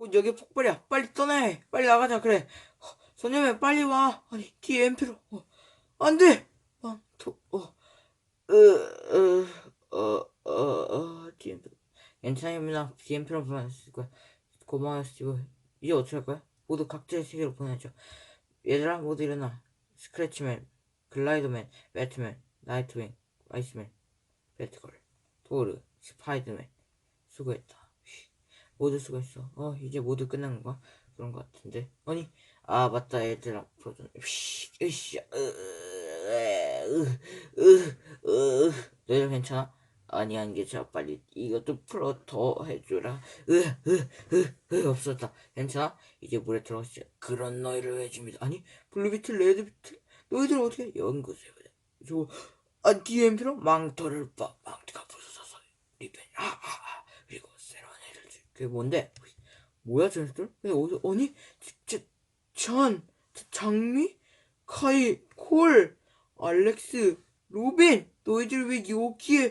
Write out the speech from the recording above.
곧 여기 폭발이야. 빨리 떠내. 빨리 나가자. 그래. 어, 소녀맨 빨리 와. 아니 뒤에 엠피로. 어, 안 돼. 망토. 어. 으, 으, 어, 어, 어, DMP. 괜찮습니다. DMP로 보냈을 거야. 고마워요, 스티브. 이제 어떻게 할 거야? 모두 각자의 세계로 보내죠. 얘들아, 모두 일어나. 스크래치맨, 글라이더맨, 배트맨, 나이트윙, 아이스맨, 배트걸, 도르, 스파이더맨. 수고했다. 휘, 모두 수고했어. 어, 이제 모두 끝난 건가? 그런 것 같은데. 아니, 아, 맞다, 얘들아. 프로전. 휘, 으쌰, 으, 으, 으, 으. 너희들 괜찮아? 아니, 안 괜찮아. 빨리 이것도 풀어 더 해주라. 으, 으, 으, 으, 없었다. 괜찮아? 이제 물에 들어가시죠. 그런 너희를 해줍니다. 아니, 블루비틀, 레드비틀, 너희들 어떻게 연구소에. 저, 아, DMP로 망토를 봐. 망토가 부서져서 리벤, 아, 아, 아. 그리고 새로운 애를 줄. 그게 뭔데? 뭐야, 쟤네들? 어디, 아니, 저, 전, 장미, 카이, 콜, 알렉스, 로빈, 너희들 왜 여기에